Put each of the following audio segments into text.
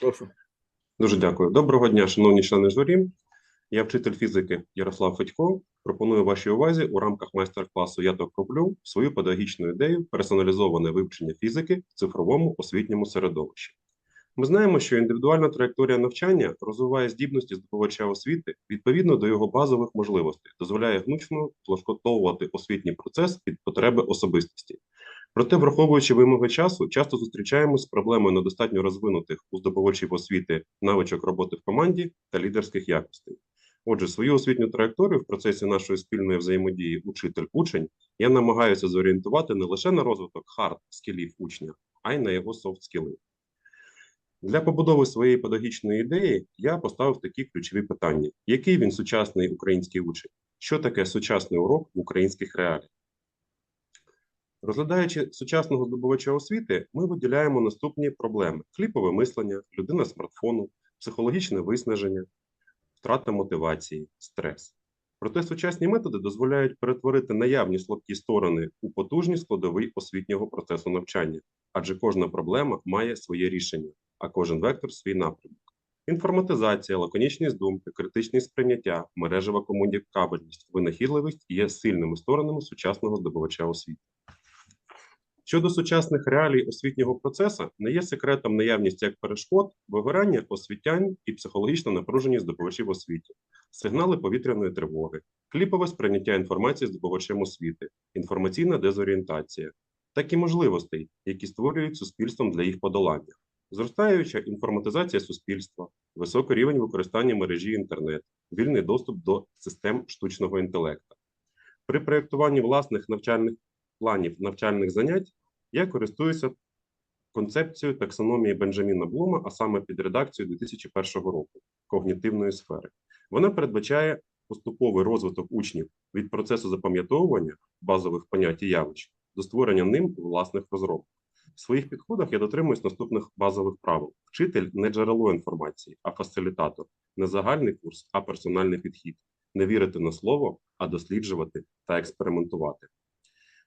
Прошу. Дуже дякую. Доброго дня, шановні члени журі. Я вчитель фізики Ярослав Федько. Пропоную вашій увазі у рамках майстер-класу Я так роблю свою педагогічну ідею персоналізоване вивчення фізики в цифровому освітньому середовищі. Ми знаємо, що індивідуальна траєкторія навчання розвиває здібності здобувача освіти відповідно до його базових можливостей, дозволяє гнучно влаштовувати освітній процес під потреби особистості. Проте, враховуючи вимоги часу, часто зустрічаємось з проблемою недостатньо розвинутих у здобувачів освіти навичок роботи в команді та лідерських якостей. Отже, свою освітню траєкторію в процесі нашої спільної взаємодії учитель-учень я намагаюся зорієнтувати не лише на розвиток хард скілів учня, а й на його софт скіли. Для побудови своєї педагогічної ідеї я поставив такі ключові питання: який він сучасний український учень? Що таке сучасний урок в українських реаліях? Розглядаючи сучасного здобувача освіти, ми виділяємо наступні проблеми: кліпове мислення, людина смартфону, психологічне виснаження, втрата мотивації, стрес. Проте сучасні методи дозволяють перетворити наявні слабкі сторони у потужні складові освітнього процесу навчання, адже кожна проблема має своє рішення, а кожен вектор свій напрямок. Інформатизація, лаконічність думки, критичність сприйняття, мережева комунікабельність, винахідливість є сильними сторонами сучасного здобувача освіти. Щодо сучасних реалій освітнього процесу, не є секретом наявність як перешкод, вигорання освітянь і психологічна напруженість здобувачів освіти, сигнали повітряної тривоги, кліпове сприйняття інформації здобувачем освіти, інформаційна дезорієнтація, так і можливостей, які створюють суспільством для їх подолання, зростаюча інформатизація суспільства, високий рівень використання мережі інтернет, вільний доступ до систем штучного інтелекту. При проєктуванні власних навчальних планів навчальних занять я користуюся концепцією таксономії Бенджаміна Блума, а саме під редакцією 2001 року когнітивної сфери. Вона передбачає поступовий розвиток учнів від процесу запам'ятовування базових понять і явищ до створення ним власних розробок. В своїх підходах я дотримуюсь наступних базових правил: вчитель не джерело інформації, а фасилітатор, не загальний курс, а персональний підхід, не вірити на слово, а досліджувати та експериментувати.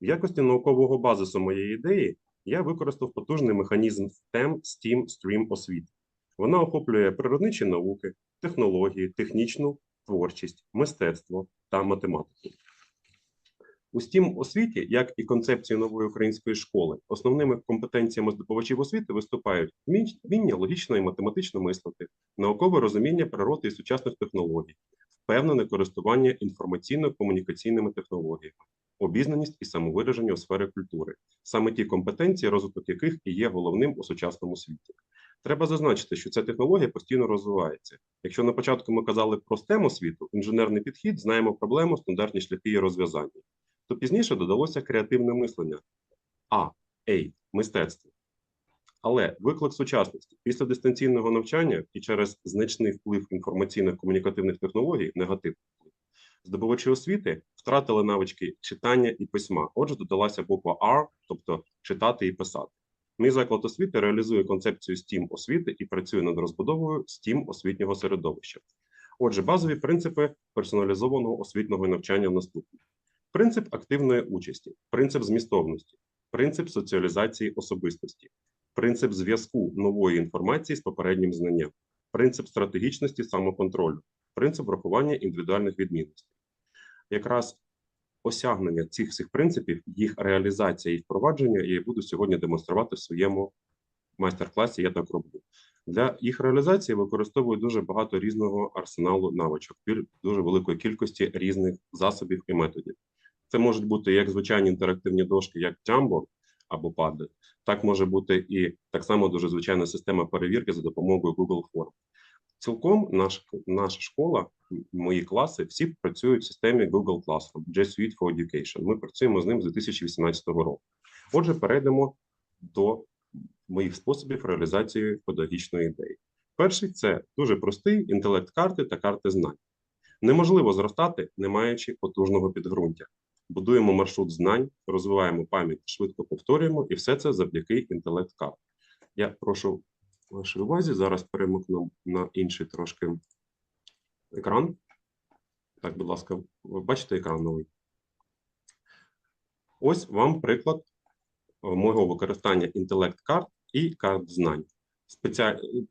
В якості наукового базису моєї ідеї я використав потужний механізм STEM STEAM Stream освіти. Вона охоплює природничі науки, технології, технічну творчість, мистецтво та математику. У STEAM освіті, як і концепції нової української школи, основними компетенціями здобувачів освіти виступають вміння логічно і математично мислити, наукове розуміння природи і сучасних технологій, впевнене користування інформаційно-комунікаційними технологіями, обізнаність і самовираження у сфері культури, саме ті компетенції, розвиток яких і є головним у сучасному світі. Треба зазначити, що ця технологія постійно розвивається. Якщо на початку ми казали про STEM освіту, інженерний підхід, знаємо проблему, стандартні шляхи її розв'язання, то пізніше додалося креативне мислення, а ей, мистецтво. Але виклик сучасності після дистанційного навчання і через значний вплив інформаційних комунікативних технологій вплив. Здобувачі освіти втратили навички читання і письма. Отже, додалася буква R, тобто читати і писати. Мій заклад освіти реалізує концепцію STEAM освіти і працює над розбудовою STEAM освітнього середовища. Отже, базові принципи персоналізованого освітнього навчання наступні: принцип активної участі, принцип змістовності, принцип соціалізації особистості, принцип зв'язку нової інформації з попереднім знанням, принцип стратегічності самоконтролю, принцип врахування індивідуальних відмінностей. Якраз осягнення цих всіх принципів, їх реалізація і впровадження я буду сьогодні демонструвати в своєму майстер-класі. Я так роблю. Для їх реалізації використовую дуже багато різного арсеналу навичок, дуже великої кількості різних засобів і методів. Це можуть бути як звичайні інтерактивні дошки, як Jambo або Padlet, так може бути і так само дуже звичайна система перевірки за допомогою Google Form. Цілком наша наша школа, мої класи, всі працюють в системі Google Classroom, G Suite for Education. Ми працюємо з ним з 2018 року. Отже, перейдемо до моїх способів реалізації педагогічної ідеї. Перший це дуже простий інтелект карти та карти знань. Неможливо зростати, не маючи потужного підґрунтя. Будуємо маршрут знань, розвиваємо пам'ять, швидко повторюємо, і все це завдяки інтелект карт. Я прошу вашій увазі. Зараз перемикну на інший трошки екран. Так, будь ласка, ви бачите екран новий? Ось вам приклад мого використання інтелект карт і карт знань.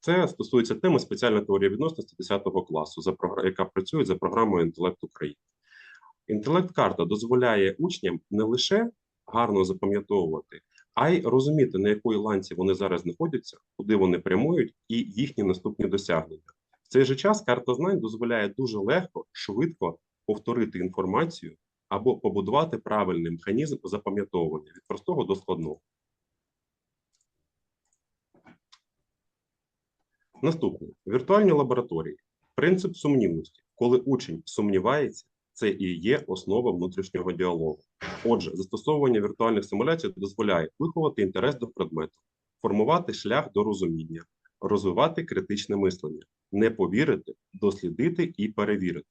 Це стосується теми спеціальна теорія відносності 10 класу, яка працює за програмою інтелект України. Інтелект-карта дозволяє учням не лише гарно запам'ятовувати, а й розуміти, на якої ланці вони зараз знаходяться, куди вони прямують, і їхні наступні досягнення. В цей же час карта знань дозволяє дуже легко, швидко повторити інформацію або побудувати правильний механізм запам'ятовування від простого до складного. Наступне віртуальні лабораторії. Принцип сумнівності. Коли учень сумнівається, це і є основа внутрішнього діалогу. Отже, застосовування віртуальних симуляцій дозволяє виховати інтерес до предмету, формувати шлях до розуміння, розвивати критичне мислення, не повірити, дослідити і перевірити.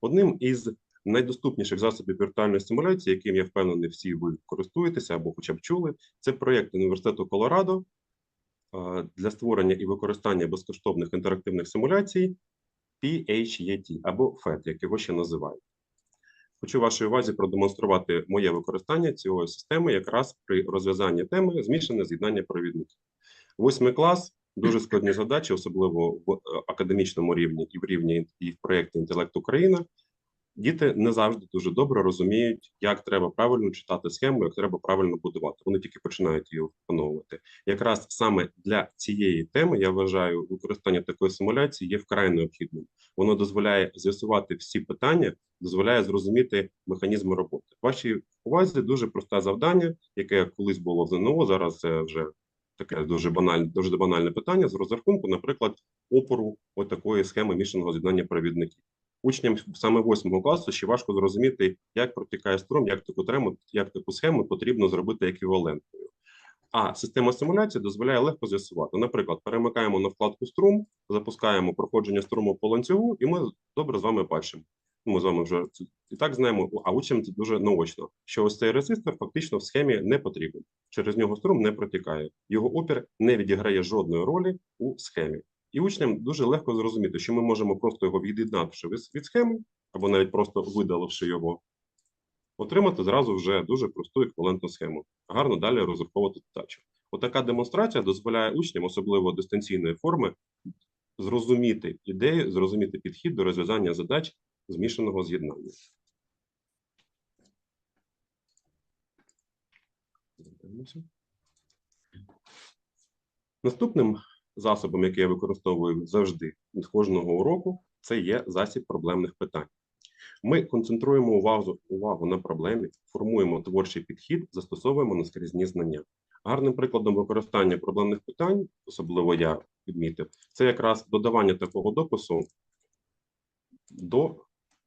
Одним із найдоступніших засобів віртуальної симуляції, яким я впевнений, всі ви користуєтеся або хоча б чули, це проєкт університету Колорадо для створення і використання безкоштовних інтерактивних симуляцій PHET або FET, як його ще називають. Хочу вашій увазі продемонструвати моє використання цієї системи якраз при розв'язанні теми змішане з'єднання провідників. Восьмий клас дуже складні задачі, особливо в е, академічному рівні і в рівні і в проєкті інтелект Україна. Діти не завжди дуже добре розуміють, як треба правильно читати схему, як треба правильно будувати. Вони тільки починають її опановувати. Якраз саме для цієї теми я вважаю, використання такої симуляції є вкрай необхідним. Воно дозволяє з'ясувати всі питання, дозволяє зрозуміти механізми роботи. Вашій увазі дуже просте завдання, яке колись було в ЗНО, зараз це вже таке дуже банальне, дуже банальне питання з розрахунку, наприклад, опору отакої схеми мішаного з'єднання провідників. Учням саме восьмого класу ще важко зрозуміти, як протікає струм, як таку трему, як таку схему потрібно зробити еквівалентною. А система симуляції дозволяє легко з'ясувати. Наприклад, перемикаємо на вкладку струм, запускаємо проходження струму по ланцюгу, і ми добре з вами бачимо. Ми з вами вже і так знаємо, а учням це дуже наочно, що ось цей резистор фактично в схемі не потрібен. Через нього струм не протікає. Його опір не відіграє жодної ролі у схемі. І учням дуже легко зрозуміти, що ми можемо просто його від'єднавши від схеми, або навіть просто видаливши його, отримати зразу вже дуже просту еквівалентну схему. Гарно далі розраховувати задачу. Отака демонстрація дозволяє учням, особливо дистанційної форми, зрозуміти ідею, зрозуміти підхід до розв'язання задач змішаного з'єднання. Наступним засобом, який я використовую завжди від кожного уроку, це є засіб проблемних питань. Ми концентруємо увагу, увагу на проблемі, формуємо творчий підхід, застосовуємо наскрізні знання. Гарним прикладом використання проблемних питань, особливо я відмітив, це якраз додавання такого допису до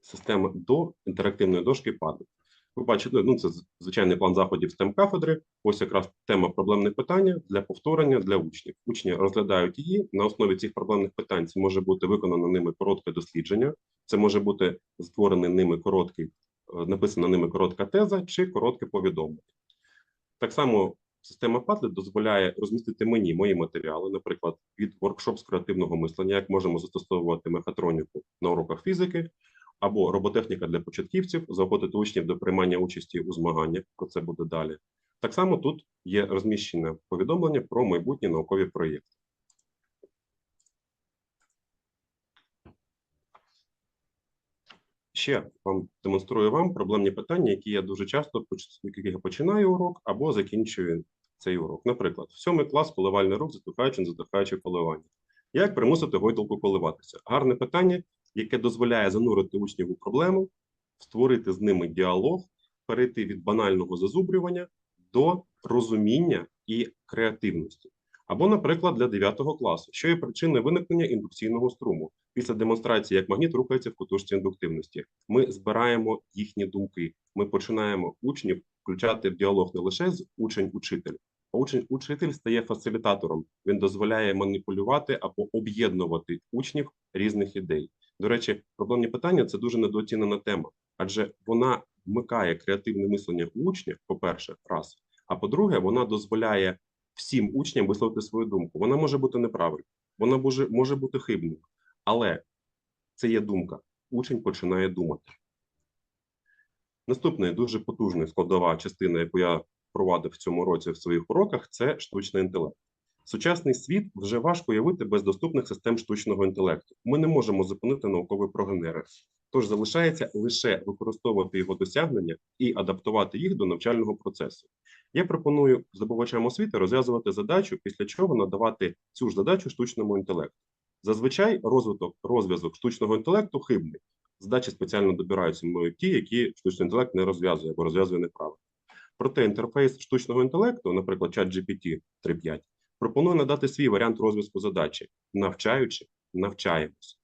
системи до інтерактивної дошки Padlet. Ви бачите, ну це звичайний план заходів stem кафедри. Ось якраз тема проблемне питання для повторення для учнів. Учні розглядають її на основі цих проблемних питань. Це може бути виконано ними коротке дослідження, це може бути створений ними короткий, е, написана ними коротка теза чи коротке повідомлення. Так само система Padlet дозволяє розмістити мені мої матеріали, наприклад, від воркшоп з креативного мислення, як можемо застосовувати мехатроніку на уроках фізики або роботехніка для початківців, заохотити учнів до приймання участі у змаганнях. Про це буде далі. Так само тут є розміщене повідомлення про майбутні наукові проєкти. Ще вам демонструю вам проблемні питання, які я дуже часто які я починаю урок або закінчую цей урок. Наприклад, в сьомий клас коливальний рух, затухаючи, затухаючи коливання. Як примусити гойдалку коливатися? Гарне питання, яке дозволяє занурити учнів у проблему, створити з ними діалог, перейти від банального зазубрювання до розуміння і креативності. Або, наприклад, для 9 класу, що є причиною виникнення індукційного струму. Після демонстрації, як магніт рухається в кутушці індуктивності, ми збираємо їхні думки. Ми починаємо учнів включати в діалог не лише з учень-учитель, а учень-учитель стає фасилітатором. Він дозволяє маніпулювати або об'єднувати учнів різних ідей. До речі, проблемні питання це дуже недооцінена тема, адже вона вмикає креативне мислення у учнів, по-перше, раз. А по-друге, вона дозволяє всім учням висловити свою думку. Вона може бути неправильною, вона може, може бути хибною, але це є думка. Учень починає думати. Наступна дуже потужна складова частина, яку я провадив в цьому році в своїх уроках, це штучний інтелект. Сучасний світ вже важко уявити без доступних систем штучного інтелекту. Ми не можемо зупинити науковий прогенери. Тож залишається лише використовувати його досягнення і адаптувати їх до навчального процесу. Я пропоную здобувачам освіти розв'язувати задачу, після чого надавати цю ж задачу штучному інтелекту. Зазвичай розвиток розв'язок штучного інтелекту хибний. Задачі спеціально добираються ті, які штучний інтелект не розв'язує або розв'язує неправильно. Проте інтерфейс штучного інтелекту, наприклад, ChatGPT 3.5, пропонує надати свій варіант розв'язку задачі, навчаючи, навчаємось.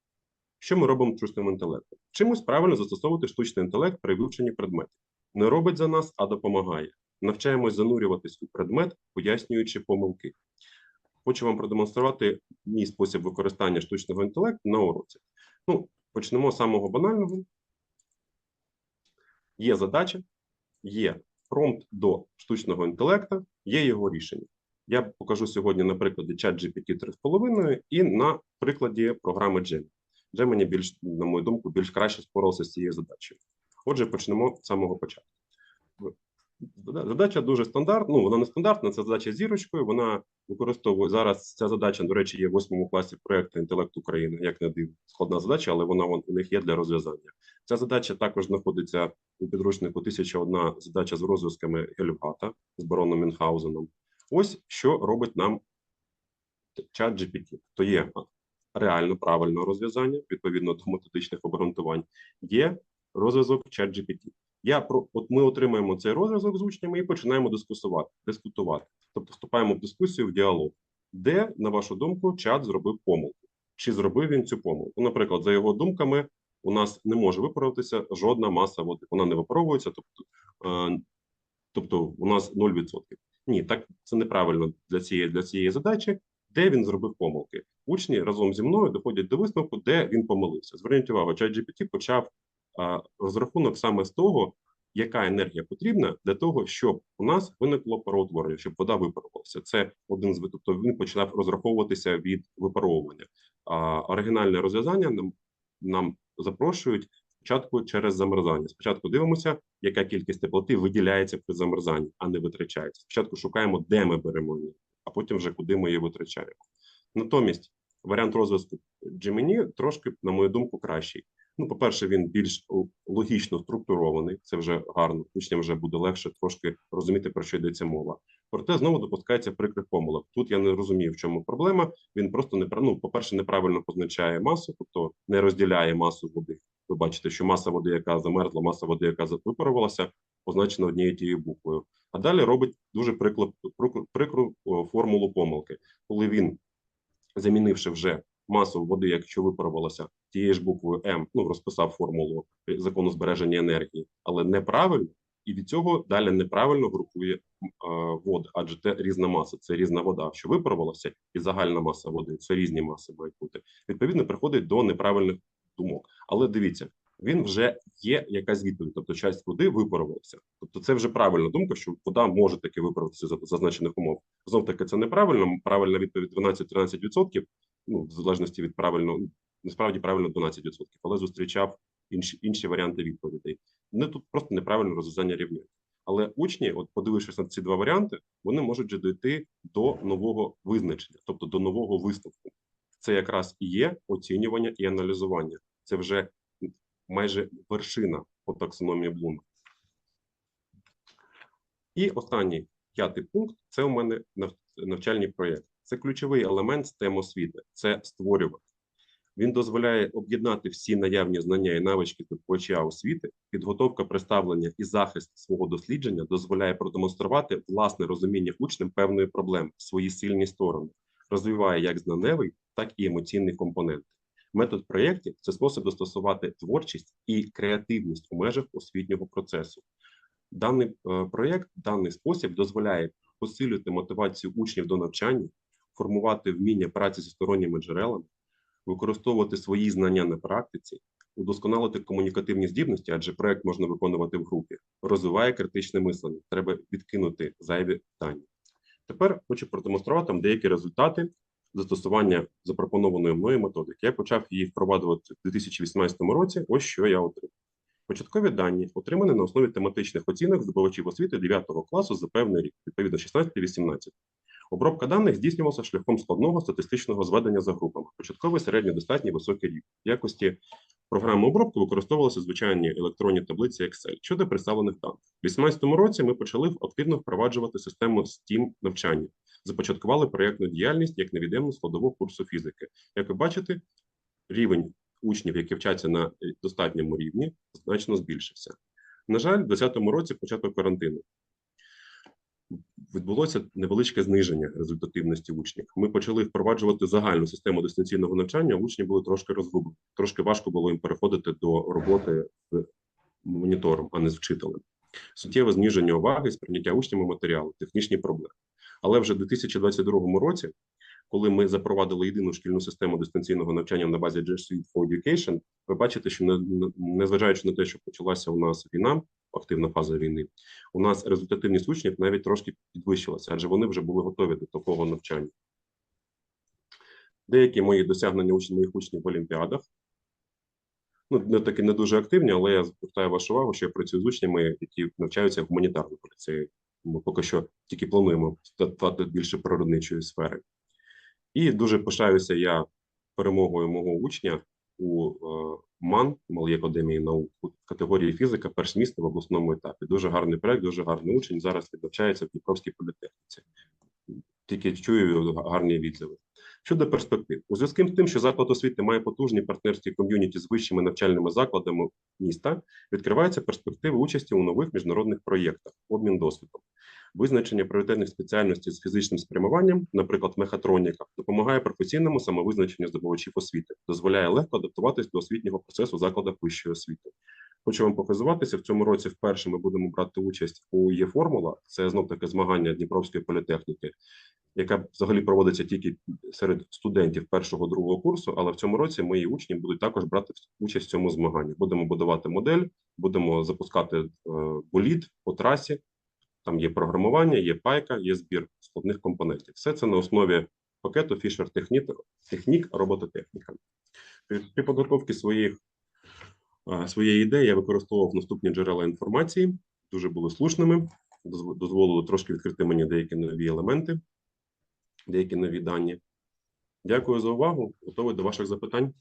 Що ми робимо штучним інтелектом? Чимось правильно застосовувати штучний інтелект при вивченні предметів. Не робить за нас, а допомагає. Навчаємось занурюватись у предмет, пояснюючи помилки. Хочу вам продемонструвати мій спосіб використання штучного інтелекту на уроці. Ну, почнемо з самого банального. Є задача, є промпт до штучного інтелекту, є його рішення. Я покажу сьогодні на прикладі чат GPT 3.5 і на прикладі програми Gemini. Gemini, більш, на мою думку, більш краще спорався з цією задачею. Отже, почнемо з самого початку. Задача дуже стандартна. Ну, вона не стандартна, це задача зірочкою. Вона використовує зараз. Ця задача, до речі, є в восьмому класі проєкту інтелект України. Як не дивно, складна задача, але вона вон, у них є для розв'язання. Ця задача також знаходиться у підручнику 1001 задача з розв'язками Гельгата з бароном Мюнхгаузеном. Ось що робить нам чат GPT. То є реально правильне розв'язання відповідно до методичних обґрунтувань. Є розв'язок чат GPT. Я про от ми отримаємо цей розв'язок з учнями і починаємо дискусувати, дискутувати. Тобто вступаємо в дискусію в діалог, де, на вашу думку, чат зробив помилку. Чи зробив він цю помилку? Наприклад, за його думками, у нас не може випаруватися жодна маса води. Вона не випаровується, тобто, е, тобто у нас 0%. Ні, так це неправильно для цієї для цієї задачі, де він зробив помилки. Учні разом зі мною доходять до висновку, де він помилився. Зверніть увагу, ChatGPT почав розрахунок саме з того, яка енергія потрібна для того, щоб у нас виникло пароутворення, щоб вода випарувалася. Це один з тобто він починав розраховуватися від випаровування. А оригінальне розв'язання нам нам запрошують спочатку через замерзання. Спочатку дивимося, яка кількість теплоти виділяється при замерзанні, а не витрачається. Спочатку шукаємо, де ми беремо її, а потім вже куди ми її витрачаємо. Натомість варіант розв'язку Gemini трошки, на мою думку, кращий. Ну, по-перше, він більш логічно структурований, це вже гарно. Учням вже буде легше трошки розуміти, про що йдеться мова. Проте знову допускається прикрих помилок. Тут я не розумію, в чому проблема. Він просто не ну, по-перше, неправильно позначає масу, тобто не розділяє масу води. Ви бачите, що маса води, яка замерзла, маса води, яка випарувалася, позначена однією тією буквою. А далі робить дуже прикру, прикру формулу помилки, коли він, замінивши вже масу води, якщо випарувалося тією ж буквою М, ну розписав формулу закону збереження енергії, але неправильно, і від цього далі неправильно групує е, воду, адже це різна маса, це різна вода, що випарувалася, і загальна маса води це різні маси мають бути. Відповідно, приходить до неправильних думок. Але дивіться, він вже є якась відповідь, тобто часть води випарувалася. Тобто, це вже правильна думка, що вода може таки випаруватися за зазначених умов. Знов таки це неправильно. Правильна відповідь 12-13%, ну в залежності від правильно, насправді правильно 12%, але зустрічав інші інші варіанти відповідей. Не тут просто неправильне розв'язання рівня. Але учні, от подивившись на ці два варіанти, вони можуть вже дійти до нового визначення, тобто до нового висновку. Це якраз і є оцінювання і аналізування. Це вже майже вершина по таксономії Блума. І останній п'ятий пункт це у мене навчальний проєкт. Це ключовий елемент STEM освіти це створювати. Він дозволяє об'єднати всі наявні знання і навички здобувача освіти, підготовка представлення і захист свого дослідження дозволяє продемонструвати власне розуміння учнем певної проблеми, свої сильні сторони, розвиває як знаневий, так і емоційний компонент. Метод проєктів це спосіб застосувати творчість і креативність у межах освітнього процесу. Даний е, проєкт, даний спосіб дозволяє посилювати мотивацію учнів до навчання, формувати вміння праці зі сторонніми джерелами, використовувати свої знання на практиці, удосконалити комунікативні здібності, адже проєкт можна виконувати в групі, розвиває критичне мислення. Треба відкинути зайві дані. Тепер хочу продемонструвати вам деякі результати застосування запропонованої мною методики. Я почав її впроваджувати в 2018 році. Ось що я отримав. Початкові дані отримані на основі тематичних оцінок здобувачів освіти 9 класу за певний рік, відповідно 16-18. Обробка даних здійснювалася шляхом складного статистичного зведення за групами. Початковий, середній, достатній, високий рівень. В якості програми обробки використовувалися звичайні електронні таблиці Excel щодо представлених даних. У 2018 році ми почали активно впроваджувати систему STEAM навчання. Започаткували проєктну діяльність як невід'ємну складову курсу фізики. Як ви бачите, рівень учнів, які вчаться на е, достатньому рівні, значно збільшився. На жаль, у 2020 році початок карантину відбулося невеличке зниження результативності учнів. Ми почали впроваджувати загальну систему дистанційного навчання. Учні були трошки розгублені. Трошки важко було їм переходити до роботи з монітором, а не з вчителем. Суттєве зниження уваги, сприйняття учнями матеріалу, технічні проблеми. Але вже в 2022 році, коли ми запровадили єдину шкільну систему дистанційного навчання на базі G Suite for Education, ви бачите, що не- не- незважаючи на те, що почалася у нас війна, активна фаза війни, у нас результативність учнів навіть трошки підвищилася, адже вони вже були готові до такого навчання. Деякі мої досягнення учнів моїх учнів в олімпіадах. Ну, не такі не дуже активні, але я звертаю вашу увагу, що я працюю з учнями, які навчаються в гуманітарному ліцеї. Ми поки що тільки плануємо стати більше природничої сфери. І дуже пишаюся я перемогою мого учня у е, МАН Малій академії наук у категорії фізика перше місце в обласному етапі. Дуже гарний проект, дуже гарний учень. Зараз він навчається в Дніпровській політехніці. Тільки чую гарні відзиви. Щодо перспектив, у зв'язку з тим, що заклад освіти має потужні партнерські ком'юніті з вищими навчальними закладами міста, відкриваються перспективи участі у нових міжнародних проєктах, обмін досвідом. Визначення пріоритетних спеціальностей з фізичним спрямуванням, наприклад, мехатроніка, допомагає професійному самовизначенню здобувачів освіти, дозволяє легко адаптуватись до освітнього процесу закладах вищої освіти. Хочу вам показуватися в цьому році. Вперше ми будемо брати участь у є формула. Це знов таки змагання Дніпровської політехніки, яка взагалі проводиться тільки серед студентів першого другого курсу. Але в цьому році мої учні будуть також брати участь в цьому змаганні. Будемо будувати модель, будемо запускати е, болід по трасі. Там є програмування, є пайка, є збір складних компонентів. Все це на основі пакету Fisher Technique, Технік робототехніка. При підготовці своїх е, своєї ідеї я використовував наступні джерела інформації, дуже були слушними, дозволили трошки відкрити мені деякі нові елементи, деякі нові дані. Дякую за увагу. Готовий до ваших запитань.